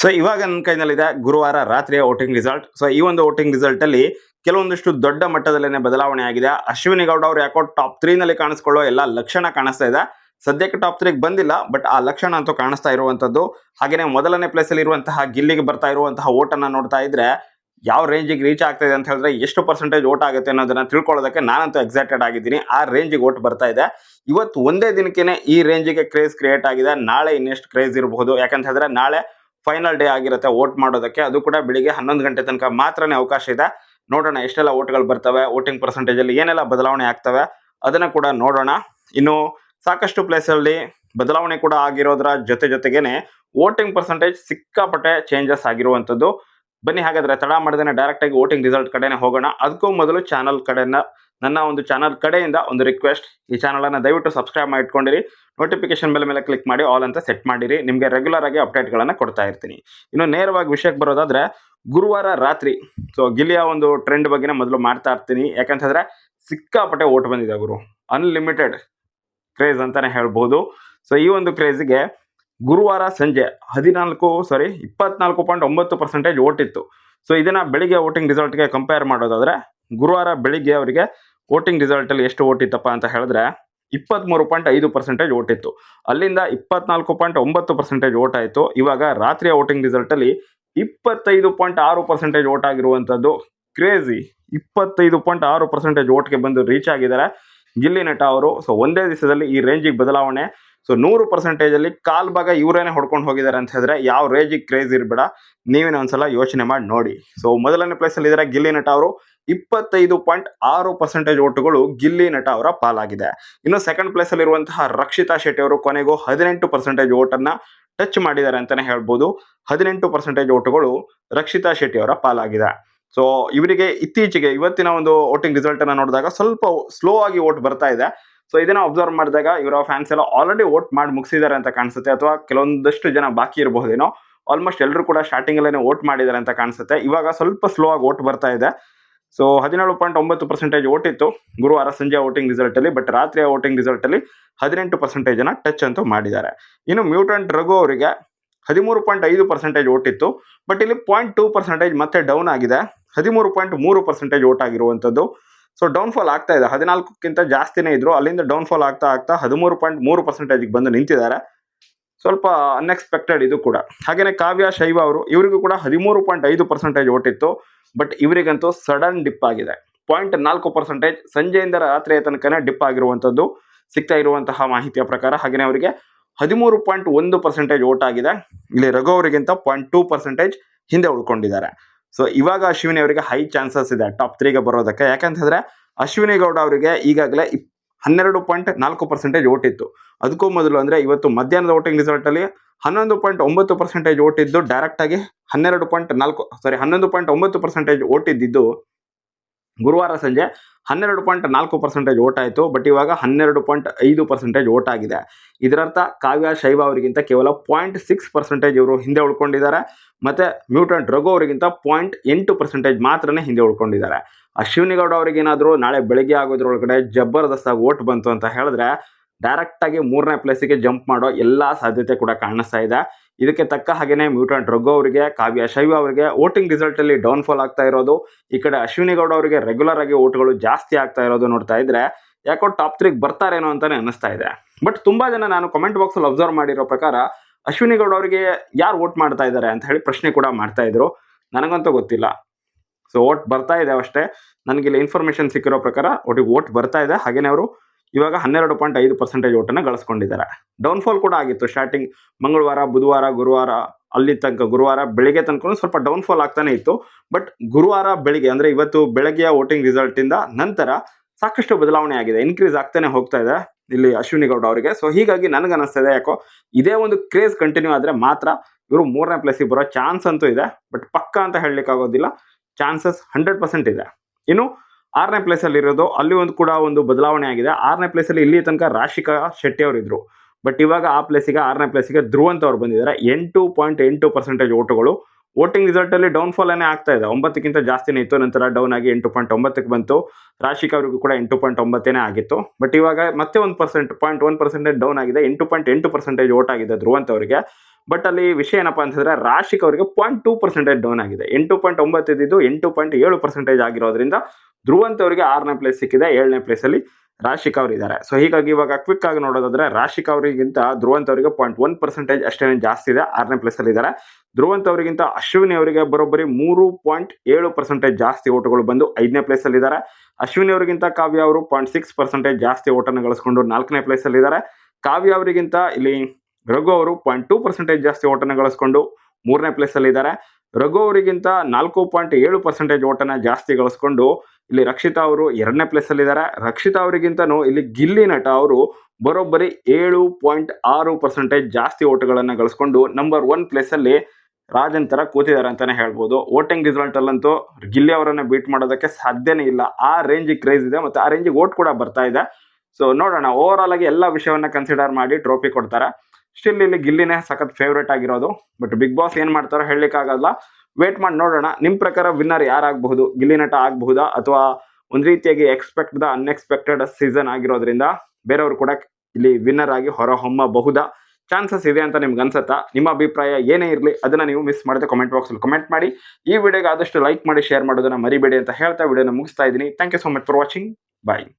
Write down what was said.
So ಇವಾಗ ನನ್ನ ಕೈನಲ್ಲಿದೆ ಗುರುವಾರ ರಾತ್ರಿಯ ವೋಟಿಂಗ್ ರಿಸಲ್ಟ್ ಸೊ ಈ ಒಂದು ವೋಟಿಂಗ್ ರಿಸಲ್ಟ್ ಅಲ್ಲಿ ಕೆಲವೊಂದಿಷ್ಟು ದೊಡ್ಡ ಮಟ್ಟದಲ್ಲೇನೆ ಬದಲಾವಣೆ ಆಗಿದೆ. ಅಶ್ವಿನಿ ಗೌಡ ಅವರು ಯಾಕೋ ಟಾಪ್ ತ್ರೀ ನಲ್ಲಿ ಕಾಣಿಸ್ಕೊಳ್ಳೋ ಎಲ್ಲ ಲಕ್ಷಣ ಕಾಣಿಸ್ತಾ ಇದೆ. ಸದ್ಯಕ್ಕೆ ಟಾಪ್ ತ್ರೀಗೆ ಬಂದಿಲ್ಲ ಬಟ್ ಆ ಲಕ್ಷಣ ಅಂತೂ ಕಾಣಿಸ್ತಾ ಇರುವಂತದ್ದು ಹಾಗೆಯೇ ಮೊದಲನೇ ಪ್ಲೇಸ್ ಅಲ್ಲಿ ಇರುವಂತಹ ಗಿಲ್ಲಿಗೆ ಬರ್ತಾ ಇರುವಂತಹ ಓಟನ್ನು ನೋಡ್ತಾ ಇದ್ರೆ ಯಾವ ರೇಂಜಿಗೆ ರೀಚ್ ಆಗ್ತಾ ಇದೆ ಅಂತ ಹೇಳಿದ್ರೆ ಎಷ್ಟು ಪರ್ಸೆಂಟೇಜ್ ಓಟ್ ಆಗುತ್ತೆ ಅನ್ನೋದನ್ನ ತಿಳ್ಕೊಳ್ಳೋದಕ್ಕೆ ನಾನಂತೂ ಎಕ್ಸೈಟೆಡ್ ಆಗಿದ್ದೀನಿ. ಆ ರೇಂಜಿಗೆ ಓಟ್ ಬರ್ತಾ ಇದೆ. ಇವತ್ತು ಒಂದೇ ದಿನಕ್ಕೇನೆ ಈ ರೇಂಜಿಗೆ ಕ್ರೇಜ್ ಕ್ರಿಯೇಟ್ ಆಗಿದೆ. ನಾಳೆ ಇನ್ನೆಷ್ಟು ಕ್ರೇಜ್ ಇರಬಹುದು. ಯಾಕಂತ ಹೇಳಿದ್ರೆ ನಾಳೆ ಫೈನಲ್ ಡೇ ಆಗಿರುತ್ತೆ ವೋಟ್ ಮಾಡೋದಕ್ಕೆ. ಅದು ಕೂಡ ಬೆಳಿಗ್ಗೆ ಹನ್ನೊಂದು ಗಂಟೆ ತನಕ ಮಾತ್ರನೇ ಅವಕಾಶ ಇದೆ. ನೋಡೋಣ, ಎಷ್ಟೆಲ್ಲ ಓಟ್ಗಳು ಬರ್ತವೆ ವೋಟಿಂಗ್ ಪರ್ಸೆಂಟೇಜಲ್ಲಿ ಏನೆಲ್ಲ ಬದಲಾವಣೆ ಆಗ್ತವೆ, ಅದನ್ನ ಕೂಡ ನೋಡೋಣ. ಇನ್ನು ಸಾಕಷ್ಟು ಪ್ಲೇಸಲ್ಲಿ ಬದಲಾವಣೆ ಕೂಡ ಆಗಿರೋದ್ರ ಜೊತೆ ಜೊತೆಗೇನೆ ವೋಟಿಂಗ್ ಪರ್ಸೆಂಟೇಜ್ ಸಿಕ್ಕಾಪಟ್ಟೆ ಚೇಂಜಸ್ ಆಗಿರುವಂತದ್ದು ಬನ್ನಿ, ಹಾಗಾದ್ರೆ ತಡ ಮಾಡದೇನೆ ಡೈರೆಕ್ಟ್ ಆಗಿ ವೋಟಿಂಗ್ ರಿಸಲ್ಟ್ ಕಡೆನೆ ಹೋಗೋಣ. ಅದಕ್ಕೂ ಮೊದಲು ಚಾನಲ್ ಕಡೆನ, ನನ್ನ ಒಂದು ಚಾನಲ್ ಕಡೆಯಿಂದ ಒಂದು ರಿಕ್ವೆಸ್ಟ್ ಈ ಚಾನಲ್ ಅನ್ನ ದಯವಿಟ್ಟು ಸಬ್ಸ್ಕ್ರೈಬ್ ಮಾಡಿ ಇಟ್ಕೊಂಡಿರಿ ನೋಟಿಫಿಕೇಶನ್ ಮೇಲೆ ಮೇಲೆ ಕ್ಲಿಕ್ ಮಾಡಿ ಆಲ್ ಅಂತ ಸೆಟ್ ಮಾಡಿರಿ. ನಿಮಗೆ ರೆಗ್ಯುಲರ್ ಆಗಿ ಅಪ್ಡೇಟ್ಗಳನ್ನು ಕೊಡ್ತಾ ಇರ್ತೀನಿ. ಇನ್ನು ನೇರವಾಗಿ ವಿಷಯಕ್ಕೆ ಬರೋದಾದ್ರೆ, ಗುರುವಾರ ರಾತ್ರಿ ಸೊ ಗಿಲಿಯ ಒಂದು ಟ್ರೆಂಡ್ ಬಗ್ಗೆನೇ ಮೊದಲು ಮಾಡ್ತಾ ಇರ್ತೀನಿ. ಯಾಕಂತಂದ್ರೆ, ಸಿಕ್ಕಾಪಟ್ಟೆ ಓಟ್ ಬಂದಿದೆ ಗುರು. ಅನ್ಲಿಮಿಟೆಡ್ ಕ್ರೇಜ್ ಅಂತಾನೆ ಹೇಳ್ಬೋದು. ಸೊ ಈ ಒಂದು ಕ್ರೇಜ್ಗೆ ಗುರುವಾರ ಸಂಜೆ ಹದಿನಾಲ್ಕು ಸಾರಿ ಇಪ್ಪತ್ನಾಲ್ಕು ಪಾಯಿಂಟ್ ಒಂಬತ್ತು ಪರ್ಸೆಂಟೇಜ್ ಓಟಿತ್ತು ಸೊ ಇದನ್ನು ಬೆಳಿಗ್ಗೆ ವೋಟಿಂಗ್ ರಿಸಲ್ಟ್ಗೆ ಕಂಪೇರ್ ಮಾಡೋದಾದರೆ, ಗುರುವಾರ ಬೆಳಿಗ್ಗೆ ಅವರಿಗೆ ವೋಟಿಂಗ್ ರಿಸಲ್ಟಲ್ಲಿ ಎಷ್ಟು ಓಟಿತ್ತಪ್ಪ ಅಂತ ಹೇಳಿದ್ರೆ ಇಪ್ಪತ್ತ್ಮೂರು ಪಾಯಿಂಟ್ ಐದು ಪರ್ಸೆಂಟೇಜ್ ಓಟಿತ್ತು ಅಲ್ಲಿಂದ ಇಪ್ಪತ್ನಾಲ್ಕು ಪಾಯಿಂಟ್ ಒಂಬತ್ತು ಪರ್ಸೆಂಟೇಜ್ ಓಟ್ ಆಯಿತು. ಇವಾಗ ರಾತ್ರಿಯ ವೋಟಿಂಗ್ ರಿಸಲ್ಟಲ್ಲಿ ಇಪ್ಪತ್ತೈದು ಪಾಯಿಂಟ್ ಆರು ಪರ್ಸೆಂಟೇಜ್ ಓಟ್ ಆಗಿರುವಂಥದ್ದು ಕ್ರೇಜಿ ಇಪ್ಪತ್ತೈದು ಪಾಯಿಂಟ್ ಆರು ಪರ್ಸೆಂಟೇಜ್ ಓಟ್ಗೆ ಬಂದು ರೀಚ್ ಆಗಿದ್ದಾರೆ ಗಿಲ್ಲಿ ನಟ ಅವರು. ಸೊ ಒಂದೇ ದಿವಸದಲ್ಲಿ ಈ ರೇಂಜಿಗೆ ಬದಲಾವಣೆ ಸೊ ನೂರು ಪರ್ಸೆಂಟೇಜ್ ಅಲ್ಲಿ ಕಾಲ್ ಭಾಗ ಇವರೇನೆ ಹೊಡ್ಕೊಂಡು ಹೋಗಿದ್ದಾರೆ ಅಂತ ಹೇಳಿದ್ರೆ ಯಾವ ರೇಜ್ ಕ್ರೇಜ್ ಇರಬೇಡ. ನೀವೇನ ಒಂದ್ಸಲ ಯೋಚನೆ ಮಾಡಿ ನೋಡಿ. ಸೊ ಮೊದಲನೇ ಪ್ಲೇಸ್ ಅಲ್ಲಿ ಇದ್ದಾರೆ ಗಿಲ್ಲಿ ನಟ ಅವರು. ಇಪ್ಪತ್ತೈದು ಪಾಯಿಂಟ್ ಆರು ಪರ್ಸೆಂಟೇಜ್ ಓಟುಗಳು ಗಿಲ್ಲಿ ನಟ ಅವರ ಪಾಲಾಗಿದೆ. ಇನ್ನು ಸೆಕೆಂಡ್ ಪ್ಲೇಸ್ ಅಲ್ಲಿ ಇರುವಂತಹ ರಕ್ಷಿತಾ ಶೆಟ್ಟಿ ಅವರು ಕೊನೆಗೂ ಹದಿನೆಂಟು ಪರ್ಸೆಂಟೇಜ್ ಓಟನ್ನ ಟಚ್ ಮಾಡಿದ್ದಾರೆ ಅಂತಾನೆ ಹೇಳ್ಬೋದು. ಹದಿನೆಂಟು ಪರ್ಸೆಂಟೇಜ್ ಓಟುಗಳು ರಕ್ಷಿತಾ ಶೆಟ್ಟಿ ಅವರ ಪಾಲಾಗಿದೆ. ಸೊ ಇವರಿಗೆ ಇತ್ತೀಚೆಗೆ ಇವತ್ತಿನ ಒಂದು ವೋಟಿಂಗ್ ರಿಸಲ್ಟ್ ಅನ್ನ ನೋಡಿದಾಗ ಸ್ವಲ್ಪ ಸ್ಲೋ ಆಗಿ ವೋಟ್ ಬರ್ತಾ ಇದೆ. ಸೊ ಇದನ್ನ ಅಬ್ಸರ್ವ್ ಮಾಡಿದಾಗ ಇವರ ಫ್ಯಾನ್ಸ್ ಎಲ್ಲ ಆಲ್ರೆಡಿ ವೋಟ್ ಮಾಡಿ ಮುಗಿಸಿದ್ದಾರೆ ಅಂತ ಕಾಣಿಸುತ್ತೆ ಅಥವಾ ಕೆಲವೊಂದಷ್ಟು ಜನ ಬಾಕಿ ಇರಬಹುದೇನೋ ಆಲ್ಮೋಸ್ಟ್ ಎಲ್ಲರೂ ಕೂಡ ಸ್ಟಾರ್ಟಿಂಗ್ ಅಲ್ಲೇ ವೋಟ್ ಮಾಡಿದ್ದಾರೆ ಅಂತ ಕಾಣಿಸುತ್ತೆ. ಇವಾಗ ಸ್ವಲ್ಪ ಸ್ಲೋ ಆಗಿ ವೋಟ್ ಬರ್ತಾ ಇದೆ. ಸೊ ಹದಿನೇಳು ಪಾಯಿಂಟ್ ಒಂಬತ್ತು ಪರ್ಸೆಂಟೇಜ್ ಓಟ್ ಇತ್ತು ಗುರುವಾರ ಸಂಜೆ ವೋಟಿಂಗ್ ರಿಸಲ್ಟ್ ಅಲ್ಲಿ ಬಟ್ ರಾತ್ರಿಯ ವೋಟಿಂಗ್ ರಿಸಲ್ಟ್ ಅಲ್ಲಿ ಹದಿನೆಂಟು ಪರ್ಸೆಂಟೇಜ್ ಅನ್ನ ಟಚ್ ಅಂತೂ ಮಾಡಿದ್ದಾರೆ. ಇನ್ನು ಮ್ಯೂಟೆಂಟ್ ರಘು ಅವರಿಗೆ ಹದಿಮೂರು ಪಾಯಿಂಟ್ ಐದು ಪರ್ಸೆಂಟೇಜ್ ಓಟ್ ಇತ್ತು ಬಟ್ ಇಲ್ಲಿ ಪಾಯಿಂಟ್ ಟೂ ಪರ್ಸೆಂಟೇಜ್ ಮತ್ತೆ ಡೌನ್ ಆಗಿದೆ. ಹದಿಮೂರು ಪಾಯಿಂಟ್ ಮೂರು ಪರ್ಸೆಂಟೇಜ್ ವೋಟ್ ಆಗಿರುವಂಥದ್ದು ಸೊ ಡೌನ್ಫಾಲ್ ಆಗ್ತಾ ಇದೆ. ಹದಿನಾಲ್ಕಕ್ಕಿಂತ ಜಾಸ್ತಿನೇ ಇದ್ರು. ಅಲ್ಲಿಂದ ಡೌನ್ಫಾಲ್ ಆಗ್ತಾ ಆಗ್ತಾ ಹದಿಮೂರು ಪಾಯಿಂಟ್ ಮೂರು ಪರ್ಸೆಂಟೇಜ್ಗೆ ಬಂದು ನಿಂತಿದ್ದಾರೆ. ಸ್ವಲ್ಪ ಅನ್ಎಕ್ಸ್ಪೆಕ್ಟೆಡ್ ಇದು ಕೂಡ. ಹಾಗೆಯೇ ಕಾವ್ಯ, ಶೈವ ಅವರು, ಇವರಿಗೂ ಕೂಡ ಹದಿಮೂರು ಪಾಯಿಂಟ್ ಐದು ಪರ್ಸೆಂಟೇಜ್ ಓಟಿತ್ತು. ಬಟ್ ಇವರಿಗಂತೂ ಸಡನ್ ಡಿಪ್ ಆಗಿದೆ. ಪಾಯಿಂಟ್ ನಾಲ್ಕು ಪರ್ಸೆಂಟೇಜ್ ಸಂಜೆಯಿಂದ ರಾತ್ರಿಯ ತನಕನೇ ಡಿಪ್ ಆಗಿರುವಂಥದ್ದು. ಸಿಗ್ತಾ ಇರುವಂತಹ ಮಾಹಿತಿಯ ಪ್ರಕಾರ ಹಾಗೆಯೇ ಅವರಿಗೆ ಹದಿಮೂರು ಪಾಯಿಂಟ್ ಒಂದು ಪರ್ಸೆಂಟೇಜ್ ಓಟ್ ಆಗಿದೆ. ಇಲ್ಲಿ ರಘು ಅವರಿಗಿಂತ ಪಾಯಿಂಟ್ ಟೂ ಪರ್ಸೆಂಟೇಜ್ ಹಿಂದೆ ಉಳ್ಕೊಂಡಿದ್ದಾರೆ. ಸೊ ಇವಾಗ ಅಶ್ವಿನಿ ಅವರಿಗೆ ಹೈ ಚಾನ್ಸಸ್ ಇದೆ ಟಾಪ್ ತ್ರೀಗೆ ಬರೋದಕ್ಕೆ. ಯಾಕಂತಂದ್ರೆ ಅಶ್ವಿನಿ ಗೌಡ ಅವರಿಗೆ ಈಗಾಗಲೇ ಹನ್ನೆರಡು ಪಾಯಿಂಟ್ ನಾಲ್ಕು ಪರ್ಸೆಂಟೇಜ್ ಓಟ್ ಇತ್ತು. ಅದಕ್ಕೂ ಮೊದಲು ಅಂದ್ರೆ ಇವತ್ತು ಮಧ್ಯಾಹ್ನದ ವೋಟಿಂಗ್ ರಿಸಲ್ಟ್ ಅಲ್ಲಿ ಹನ್ನೊಂದು ಪಾಯಿಂಟ್ ಒಂಬತ್ತು ಪರ್ಸೆಂಟೇಜ್ ಓಟ್ ಇದ್ದು ಡೈರೆಕ್ಟ್ ಆಗಿ ಹನ್ನೆರಡು ಪಾಯಿಂಟ್ ನಾಲ್ಕು ಸಾರಿ ಹನ್ನೊಂದು ಪಾಯಿಂಟ್ ಒಂಬತ್ತು ಪರ್ಸೆಂಟೇಜ್ ಓಟ್ ಇದ್ದಿದ್ದು ಗುರುವಾರ ಸಂಜೆ ಹನ್ನೆರಡು ಪಾಯಿಂಟ್ ನಾಲ್ಕು ಪರ್ಸೆಂಟೇಜ್ ಓಟ್ ಆಯಿತು, ಬಟ್ ಇವಾಗ ಹನ್ನೆರಡು ಪಾಯಿಂಟ್ ಐದು ಪರ್ಸೆಂಟೇಜ್ ಓಟ್ ಆಗಿದೆ. ಇದರರ್ಥ ಕಾವ್ಯ ಶೈವ ಅವರಿಗಿಂತ ಕೇವಲ ಪಾಯಿಂಟ್ ಸಿಕ್ಸ್ ಪರ್ಸೆಂಟೇಜ್ ಇವರು ಹಿಂದೆ ಉಳ್ಕೊಂಡಿದ್ದಾರೆ, ಮತ್ತು ಮ್ಯೂಟೆಂಟ್ ರಘು ಅವರಿಗಿಂತ ಪಾಯಿಂಟ್ ಎಂಟು ಪರ್ಸೆಂಟೇಜ್ ಮಾತ್ರನೇ ಹಿಂದೆ ಉಳ್ಕೊಂಡಿದ್ದಾರೆ. ಅಶ್ವಿನಿಗೌಡ ಅವರಿಗೇನಾದರೂ ನಾಳೆ ಬೆಳಗ್ಗೆ ಆಗೋದ್ರೊಳಗಡೆ ಜಬರ್ದಸ್ತಾಗಿ ಓಟ್ ಬಂತು ಅಂತ ಹೇಳಿದ್ರೆ ಡೈರೆಕ್ಟಾಗಿ ಮೂರನೇ ಪ್ಲೇಸಿಗೆ ಜಂಪ್ ಮಾಡೋ ಎಲ್ಲ ಸಾಧ್ಯತೆ ಕೂಡ ಕಾಣಿಸ್ತಾ ಇದೆ. ಇದಕ್ಕೆ ತಕ್ಕ ಹಾಗೇನೆ ಮ್ಯೂಟಂಟ್ ರಘು ಅವರಿಗೆ, ಕಾವ್ಯ ಶೈವ ಅವರಿಗೆ ವೋಟಿಂಗ್ ರಿಸಲ್ಟ್ ಅಲ್ಲಿ ಡೌನ್ಫಾಲ್ ಆಗ್ತಾ ಇರೋದು. ಈ ಕಡೆ ಅಶ್ವಿನಿ ಗೌಡ ಅವರಿಗೆ ರೆಗ್ಯುಲರ್ ಆಗಿ ಓಟ್ಗಳು ಜಾಸ್ತಿ ಆಗ್ತಾ ಇರೋದು ನೋಡ್ತಾ ಇದ್ರೆ ಯಾಕೋ ಟಾಪ್ ತ್ರೀಗೆ ಬರ್ತಾರೇನೋ ಅಂತಾನೆ ಅನಿಸ್ತಾ ಇದೆ. ಬಟ್ ತುಂಬಾ ಜನ ನಾನು ಕಮೆಂಟ್ ಬಾಕ್ಸ್ ಅಲ್ಲಿ ಅಬ್ಸರ್ವ್ ಮಾಡಿರೋ ಪ್ರಕಾರ ಅಶ್ವಿನಿ ಗೌಡ ಅವರಿಗೆ ಯಾರು ವೋಟ್ ಮಾಡ್ತಾ ಇದ್ದಾರೆ ಅಂತ ಹೇಳಿ ಪ್ರಶ್ನೆ ಕೂಡ ಮಾಡ್ತಾ ಇದ್ರು. ನನಗಂತೂ ಗೊತ್ತಿಲ್ಲ. ಸೊ ವೋಟ್ ಬರ್ತಾ ಇದೆ ಅಷ್ಟೇ. ನನಗೆ ಇಲ್ಲಿ ಇನ್ಫಾರ್ಮೇಶನ್ ಸಿಕ್ಕಿರೋ ಪ್ರಕಾರ ಒಟ್ಟಿಗೆ ವೋಟ್ ಬರ್ತಾ ಇದೆ. ಹಾಗೇನೆ ಅವರು ಇವಾಗ ಹನ್ನೆರಡು ಪಾಯಿಂಟ್ ಐದು ಪರ್ಸೆಂಟೇಜ್ ಓಟನ್ನು ಗಳಿಸ್ಕೊಂಡಿದ್ದಾರೆ. ಡೌನ್ಫಾಲ್ ಕೂಡ ಆಗಿತ್ತು. ಸ್ಟಾರ್ಟಿಂಗ್ ಮಂಗಳವಾರ, ಬುಧವಾರ, ಗುರುವಾರ ಅಲ್ಲಿ ತನಕ ಗುರುವಾರ ಬೆಳಿಗ್ಗೆ ತನಕ ಸ್ವಲ್ಪ ಡೌನ್ಫಾಲ್ ಆಗ್ತಾನೆ ಇತ್ತು. ಬಟ್ ಗುರುವಾರ ಬೆಳಿಗ್ಗೆ ಅಂದರೆ ಇವತ್ತು ಬೆಳಗ್ಗೆಯ ವೋಟಿಂಗ್ ರಿಸಲ್ಟ್ ಇಂದ ನಂತರ ಸಾಕಷ್ಟು ಬದಲಾವಣೆ ಆಗಿದೆ. ಇನ್ಕ್ರೀಸ್ ಆಗ್ತಾನೆ ಹೋಗ್ತಾ ಇದೆ ಇಲ್ಲಿ ಅಶ್ವಿನಿ ಗೌಡ ಅವರಿಗೆ. ಸೊ ಹೀಗಾಗಿ ನನಗೆ ಅನಿಸ್ತಾ ಇದೆ ಯಾಕೋ ಇದೇ ಒಂದು ಕ್ರೇಜ್ ಕಂಟಿನ್ಯೂ ಆದರೆ ಮಾತ್ರ ಇವರು ಮೂರನೇ ಪ್ಲೇಸಿಗೆ ಬರೋ ಚಾನ್ಸ್ ಅಂತೂ ಇದೆ. ಬಟ್ ಪಕ್ಕ ಅಂತ ಹೇಳಲಿಕ್ಕೆ ಆಗೋದಿಲ್ಲ ಚಾನ್ಸಸ್ ಹಂಡ್ರೆಡ್ ಪರ್ಸೆಂಟ್ ಇದೆ. ಇನ್ನು ಆರನೇ ಪ್ಲೇಸಲ್ಲಿ ಇರೋದು, ಅಲ್ಲಿ ಒಂದು ಕೂಡ ಒಂದು ಬದಲಾವಣೆ ಆಗಿದೆ. ಆರನೇ ಪ್ಲೇಸಲ್ಲಿ ಇಲ್ಲಿ ತನಕ ರಾಶಿಕಾ ಶೆಟ್ಟಿ ಅವರು ಇದ್ರು. ಬಟ್ ಇವಾಗ ಆ ಪ್ಲೇಸಿಗೆ ಆರನೇ ಪ್ಲೇಸಿಗೆ ಧ್ರುವಂತ್ ಅವ್ರು ಬಂದಿದ್ದಾರೆ. ಎಂಟು ಪಾಯಿಂಟ್ ಎಂಟು ಪರ್ಸೆಂಟೇಜ್ ಓಟುಗಳು ವೋಟಿಂಗ್ ರಿಸಲ್ಟ್ ಅಲ್ಲಿ ಡೌನ್ ಫಾಲ್ ಅನ್ನೇ ಆಗ್ತಾ ಇದೆ. ಒಂಬತ್ತಕ್ಕಿಂತ ಜಾಸ್ತಿನೇ ಇತ್ತು. ನಂತರ ಡೌನ್ ಆಗಿ ಎಂಟು ಪಾಯಿಂಟ್ ಒಂಬತ್ತಕ್ಕೆ ಬಂತು. ರಾಶಿಕ್ ಅವರಿಗೂ ಕೂಡ ಎಂಟು ಪಾಯಿಂಟ್ ಒಂಬತ್ತೇನೆ ಆಗಿತ್ತು. ಬಟ್ ಇವಾಗ ಮತ್ತೆ ಒಂದು percent point one percentage down ಆಗಿದೆ. ಎಂಟು ಪಾಯಿಂಟ್ ಎಂಟು ಪರ್ಸೆಂಟೇಜ್ ಓಟ್ ಆಗಿದೆ ಧ್ರುವಂತ್ ಅವರಿಗೆ. ಬಟ್ ಅಲ್ಲಿ ವಿಷಯ ಏನಪ್ಪಾ ಅಂತಂದ್ರೆ ರಾಶಿಕ್ ಅವರಿಗೆ ಪಾಯಿಂಟ್ ಟೂ ಪರ್ಸೆಂಟೇಜ್ ಡೌನ್ ಆಗಿದೆ. ಎಂಟು ಪಾಯಿಂಟ್ ಒಂಬತ್ತು ಇದ್ದಿದ್ದು ಎಂಟು ಪಾಯಿಂಟ್ ಏಳು ಪರ್ಸೆಂಟೇಜ್ ಆಗಿರೋದ್ರಿಂದ ಧ್ರುವಂತ್ ಅವರಿಗೆ ಆರನೇ ಪ್ಲೇಸ್ ಸಿಕ್ಕಿದೆ, ಏಳನೇ ಪ್ಲೇಸ್ ಅಲ್ಲಿ ರಾಶಿಕ್ ಅವರು ಇದ್ದಾರೆ. ಸೊ ಹೀಗಾಗಿ ಇವಾಗ ಕ್ವಿಕ್ ಆಗಿ ನೋಡೋದಾದ್ರೆ ರಾಶಿಕ್ ಅವರಿಗಿಂತ ಧ್ರುವಂತ ಅವರಿಗೆ ಪಾಯಿಂಟ್ ಒನ್ ಪರ್ಸೆಂಟೇಜ್ ಅಷ್ಟೇ ಜಾಸ್ತಿ ಇದೆ, ಆರನೇ ಪ್ಲೇಸ್ ಅಲ್ಲಿ ಇದ್ದಾರೆ. ಧ್ರುವಂತ ಅವರಿಗಿಂತ ಅಶ್ವಿನಿ ಅವರಿಗೆ ಬರೋಬ್ಬರಿ ಮೂರು ಪಾಯಿಂಟ್ ಏಳು ಪರ್ಸೆಂಟೇಜ್ ಜಾಸ್ತಿ ಓಟುಗಳು ಬಂದು ಐದನೇ ಪ್ಲೇಸ್ ಅಲ್ಲಿ ಇದ್ದಾರೆ. ಅಶ್ವಿನಿ ಅವರಿಗಿಂತ ಕಾವ್ಯ ಅವರು ಪಾಯಿಂಟ್ ಸಿಕ್ಸ್ ಪರ್ಸೆಂಟೇಜ್ ಜಾಸ್ತಿ ಓಟನ್ನು ಗಳಿಸ್ಕೊಂಡು ನಾಲ್ಕನೇ ಪ್ಲೇಸ್ ಅಲ್ಲಿ ಇದ್ದಾರೆ. ಕಾವ್ಯ ಅವರಿಗಿಂತ ಇಲ್ಲಿ ರಘು ಅವರು ಪಾಯಿಂಟ್ ಟೂ ಪರ್ಸೆಂಟೇಜ್ ಜಾಸ್ತಿ ಓಟನ್ನು ಗಳಿಸ್ಕೊಂಡು ಮೂರನೇ ಪ್ಲೇಸ್ ಅಲ್ಲಿ ಇದ್ದಾರೆ. ರಘು ಅವರಿಗಿಂತ ನಾಲ್ಕು ಪಾಯಿಂಟ್ ಏಳು ಪರ್ಸೆಂಟೇಜ್ ಓಟನ್ನ ಜಾಸ್ತಿ ಗಳಿಸ್ಕೊಂಡು ಇಲ್ಲಿ ರಕ್ಷಿತಾ ಅವರು ಎರಡನೇ ಪ್ಲೇಸ್ ಅಲ್ಲಿ ಇದ್ದಾರೆ. ರಕ್ಷಿತಾ ಅವರಿಗಿಂತನೂ ಇಲ್ಲಿ ಗಿಲ್ಲಿ ನಟ ಅವರು ಬರೋಬ್ಬರಿ ಏಳು ಪಾಯಿಂಟ್ ಆರು ಪರ್ಸೆಂಟೇಜ್ ಜಾಸ್ತಿ ಓಟುಗಳನ್ನು ಗಳಿಸ್ಕೊಂಡು ನಂಬರ್ ಒನ್ ಪ್ಲೇಸ್ ಅಲ್ಲಿ ರಾಜನ್ ತರ ಕೂತಿದ್ದಾರೆ ಅಂತಾನೆ ಹೇಳ್ಬೋದು. ವೋಟಿಂಗ್ ರಿಸಲ್ಟ್ ಅಲ್ಲಂತೂ ಗಿಲ್ಲಿ ಅವರನ್ನ ಬೀಟ್ ಮಾಡೋದಕ್ಕೆ ಸಾಧ್ಯನೇ ಇಲ್ಲ. ಆ ರೇಂಜ್ ಕ್ರೇಜ್ ಇದೆ ಮತ್ತೆ ಆ ರೇಂಜಿಗೆ ಓಟ್ ಕೂಡ ಬರ್ತಾ ಇದೆ. ಸೊ ನೋಡೋಣ ಓವರ್ ಆಲ್ ಆಗಿ ಎಲ್ಲ ವಿಷಯವನ್ನ ಕನ್ಸಿಡರ್ ಮಾಡಿ ಟ್ರೋಫಿ ಕೊಡ್ತಾರೆ? ಸ್ಟಿಲ್ ಇಲ್ಲಿ ಗಿಲ್ಲಿನೇ ಸಖತ್ ಫೇವ್ರೇಟ್ ಆಗಿರೋದು. ಬಟ್ ಬಿಗ್ ಬಾಸ್ ಏನ್ ಮಾಡ್ತಾರೋ ಹೇಳಲಿಕ್ಕಾಗಲ್ಲ. ವೇಟ್ ಮಾಡಿ ನೋಡೋಣ. ನಿಮ್ ಪ್ರಕಾರ ವಿನ್ನರ್ ಯಾರಾಗಬಹುದು? ಗಿಲ್ಲಿ ನಟ ಆಗಬಹುದಾ? ಅಥವಾ ಒಂದ್ ರೀತಿಯಾಗಿ ಎಕ್ಸ್ಪೆಕ್ಟ್ ದ ಅನ್ಎಕ್ಸ್ಪೆಕ್ಟೆಡ್ ಸೀಸನ್ ಆಗಿರೋದ್ರಿಂದ ಬೇರೆಯವರು ಕೂಡ ಇಲ್ಲಿ ವಿನ್ನರ್ ಆಗಿ ಹೊರಹೊಮ್ಮಬಹುದಾ? ಚಾನ್ಸಸ್ ಇದೆ ಅಂತ ನಿಮ್ಗೆ ಅನ್ಸತ್ತಾ? ನಿಮ್ಮ ಅಭಿಪ್ರಾಯ ಏನೇ ಇರಲಿ, ಅದನ್ನ ನೀವು ಮಿಸ್ ಮಾಡದೆ ಕಾಮೆಂಟ್ ಬಾಕ್ಸಲ್ಲಿ ಕಮೆಂಟ್ ಮಾಡಿ. ಈ ವಿಡಿಯೋಗೆ ಆದಷ್ಟು ಲೈಕ್ ಮಾಡಿ ಶೇರ್ ಮಾಡೋದನ್ನ ಮರಿಬೇಡಿ ಅಂತ ಹೇಳ್ತಾ ವಿಡಿಯೋನ ಮುಗಿಸ್ತಾ ಇದ್ದೀನಿ. Thank you so much for watching bye